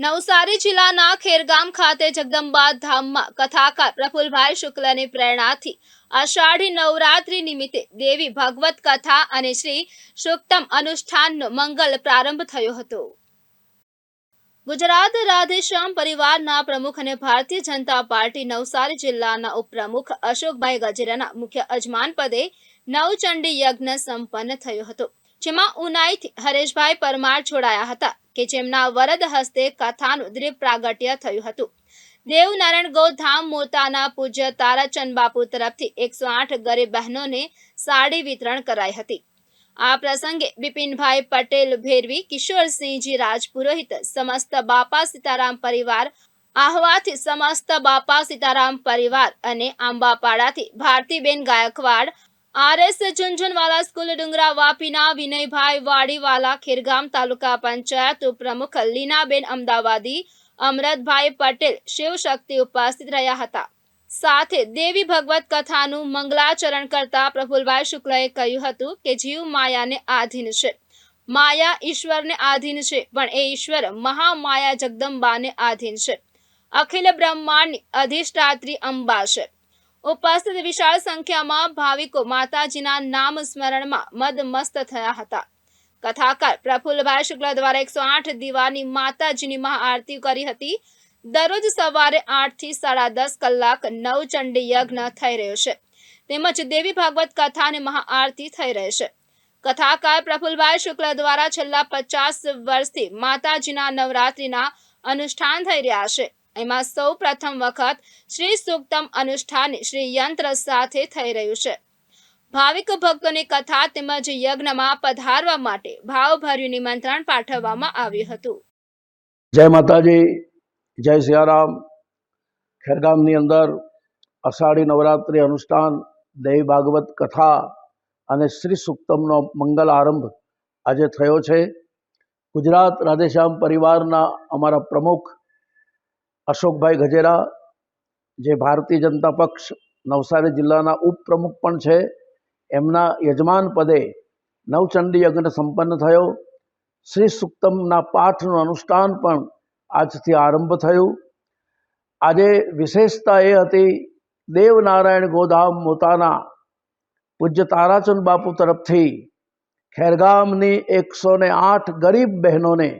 નવસારી જિલ્લાના ખેરગામ ખાતે જગદંબા ધામમાં કથાકાર પ્રફુલભાઈ શુક્લની પ્રેરણાથી અષાઢી નવરાત્રી નિમિત્તે દેવી ભાગવત કથા અને શ્રી સુક્તમ અનુષ્ઠાનનો મંગલ પ્રારંભ થયો હતો. ગુજરાત રાધેશ્યામ પરિવારના પ્રમુખ અને ભારતીય જનતા પાર્ટી નવસારી જિલ્લાના ઉપપ્રમુખ અશોકભાઈ ગજેરાના મુખ્ય અજમાન પદે નવચંડી યજ્ઞ સંપન્ન થયો હતો, જેમાં ઉનાઈથી હરેશભાઈ પરમાર જોડાયા હતા. કે જેમના વરદ હસ્તે કથાનું દિવ્ય પ્રાગટ્ય થયું હતું. દેવનારાયણ ગૌધામ મોતાના પૂજ્ય તારાચંદ બાપુ તરફથી એકસો આઠ ગરીબ બહેનોને સાડી વિતરણ કરાઈ હતી. આ પ્રસંગે બિપિનભાઈ પટેલ ભેરવી, કિશોરસિંહજી રાજપુરોહિત, સમસ્ત બાપા સીતારામ પરિવાર, આહવાથી સમસ્ત બાપા સીતારામ પરિવાર અને આંબાપાડાથી Bhartiben Gaikwad R S Jhunjhunwala school Dungra વાપીના Vinaybhai Wadiwala Khergam તાલુકા પંચાયત ઉપપ્રમુખ લીનાબેન અમદાવાદી, અમરતભાઈ પટેલ શિવશક્તિ ઉપસ્થિત રહ્યા હતા. સાથે દેવી ભગવત કથાનું મંગલાચરણ કરતા પ્રફુલભાઈ શુક્લએ કહ્યું હતું કે જીવ માયાને આધીન છે. માયા ઈશ્વરને આધીન છે, પણ એ ઈશ્વર મહામાયા જગદંબાને આધીન છે. અખિલ બ્રહ્માંડની અધિષ્ઠાત્રી અંબા છે. ઉપસ્થિત વિશાળ સંખ્યામાં ભાવિકો માતાજીના નામ સ્મરણમાં મદમસ્ત થયા હતા. કથાકાર પ્રફુલ્લભાઈ શુક્લ દ્વારા એકસો આઠ દીવાની માતાજીની મહાઆરતી કરી હતી. દરરોજ સવારે આઠથી સાડા દસ કલાક નવચંડી યજ્ઞ થઈ રહ્યો છે. તેમજ દેવી ભાગવત કથા અને મહાઆરતી થઈ રહી છે. કથાકાર પ્રફુલભાઈ શુક્લ દ્વારા છેલ્લા પચાસ વર્ષથી માતાજીના નવરાત્રીના અનુષ્ઠાન થઈ રહ્યા છે. એમાં સૌ પ્રથમ વખત શ્રી સુક્તમ અનુષ્ઠાન શ્રી યંત્ર સાથે થઈ રહ્યું છે. ભાવિક ભક્તોની કથા તેમજ યજ્ઞમાં પધારવા માટે ભાવભર્યું નિમંત્રણ પાઠવવામાં આવ્યું હતું. જય માતાજી, જય સિયારામ. ખેરગામની અંદર અષાઢી નવરાત્રિ અનુષ્ઠાન, દેવી ભાગવત કથા અને શ્રી સુક્તમનો મંગલ આરંભ આજે થયો છે. ગુજરાત રાધેશ્યામ પરિવારના અમારા પ્રમુખ અશોકભાઈ ગજેરા, જે ભારતીય જનતા પક્ષ નવસારી જિલ્લાના ઉપપ્રમુખ પણ છે, એમના યજમાન પદે નવચંડી યજ્ઞ સંપન્ન થયો. શ્રી સુક્તમના પાઠનું અનુષ્ઠાન પણ આજથી આરંભ થયું. આજે વિશેષતા એ હતી, દેવનારાયણ ગોધામ મોતાના પૂજ્ય તારાચંદ બાપુ તરફથી ખેરગામની એકસો ને આઠ ગરીબ બહેનોને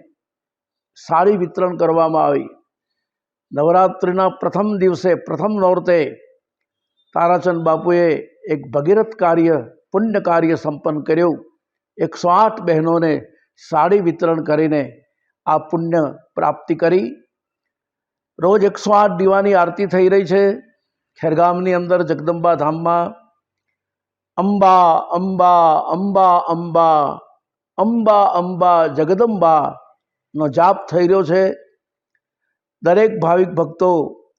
સાડી વિતરણ કરવામાં આવી. નવરાત્રિના પ્રથમ દિવસે, પ્રથમ નોરતે તારાચંદ બાપુએ એક ભગીરથ કાર્ય, પુણ્ય કાર્ય સંપન્ન કર્યું. એકસો આઠ બહેનોને સાડી વિતરણ કરીને આ પુણ્ય પ્રાપ્તિ કરી. રોજ એકસો આઠ દીવાની આરતી થઈ રહી છે. ખેરગામની અંદર જગદંબા ધામમાં અંબા અંબા અંબા અંબા અંબા અંબા જગદંબાનો જાપ થઈ રહ્યો છે. દરેક ભાવિક ભક્તો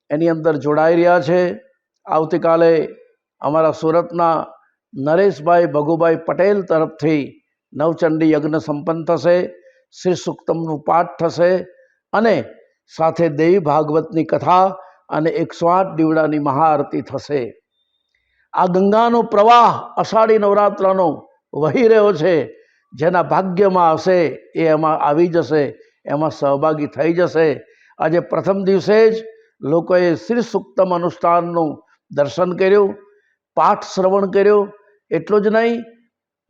એની અંદર જોડાઈ રહ્યા છે. આવતીકાલે અમારા સુરતના નરેશભાઈ ભગુભાઈ પટેલ તરફથી નવચંડી યજ્ઞ સંપન્ન થશે, શ્રી સુક્તમનું પાઠ થશે અને સાથે દેવી ભાગવતની કથા અને એકસો આઠ દીવડાની મહાઆરતી થશે. આ ગંગાનો પ્રવાહ અષાઢી નવરાત્રનો વહી રહ્યો છે. જેના ભાગ્યમાં હશે એ એમાં આવી જશે, એમાં સહભાગી થઈ જશે. આજે પ્રથમ દિવસે જ લોકોએ શ્રી સુક્તમ અનુષ્ઠાનનું દર્શન કર્યું, પાઠ શ્રવણ કર્યો. એટલું જ નહીં,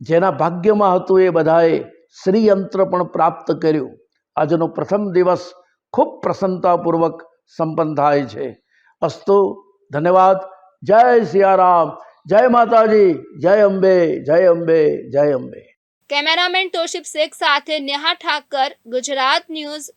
જેના ભાગ્યમાં હતું એ બધાએ શ્રીયંત્ર પણ પ્રાપ્ત કર્યું. આજનો પ્રથમ દિવસ ખૂબ પ્રસન્નતાપૂર્વક સંપન્ન થાય છે. અસ્તુ, ધન્યવાદ. જય સિયારામ. જય માતાજી. જય અંબે જય અંબે જય અંબે. કેમેરામેન તોશિફ શેખ સાથે નેહા ઠાકર, ગુજરાત ન્યૂઝ